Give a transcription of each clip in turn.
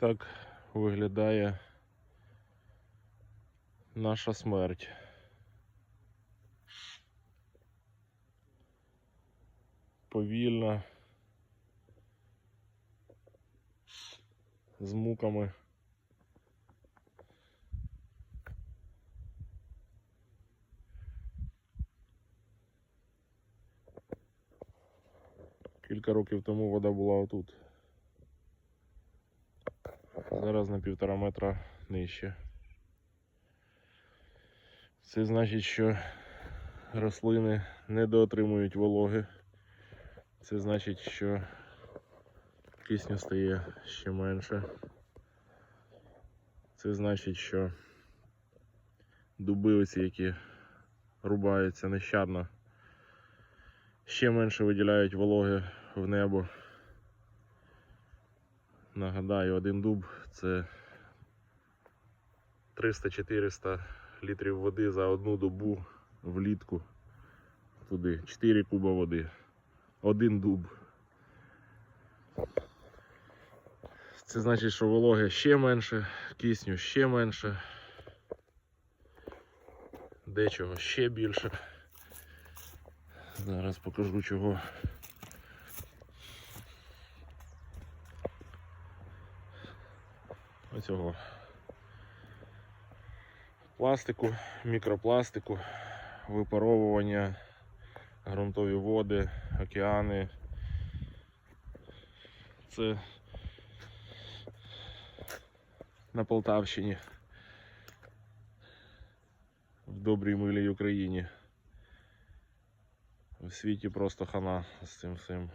так виглядає наша смерть. Повільно. З муками. Кілька років тому вода була отут. Зараз на півтора метра нижче. Це значить, що рослини недоотримують вологи. Це значить, що кисню стає ще менше. Це значить, що дуби оці, які рубаються нещадно, ще менше виділяють вологи в небо. Нагадаю, один дуб це 300-400 літрів води за одну добу влітку. Туди 4 куба води. Один дуб. Це значить, що вологи ще менше, кисню ще менше. Дечого ще більше. Зараз покажу чого. Оцього пластику, мікропластику, випаровування, ґрунтові води, океани. Це на Полтавщині. В добрій милій Україні. В світі просто хана з цим всім.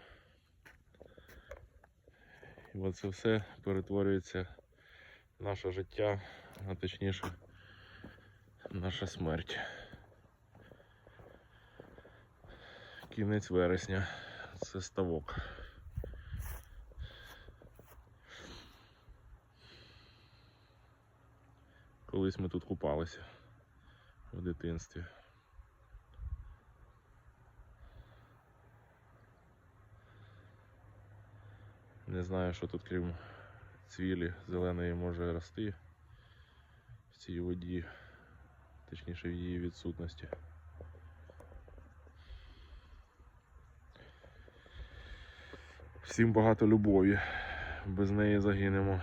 І оце все перетворюється наше життя, а точніше наша смерть. Кінець вересня. Це ставок. Колись ми тут купалися в дитинстві. Не знаю, що тут крім цвілі зеленої може рости в цій воді, точніше в її відсутності. Всім багато любові, без неї загинемо.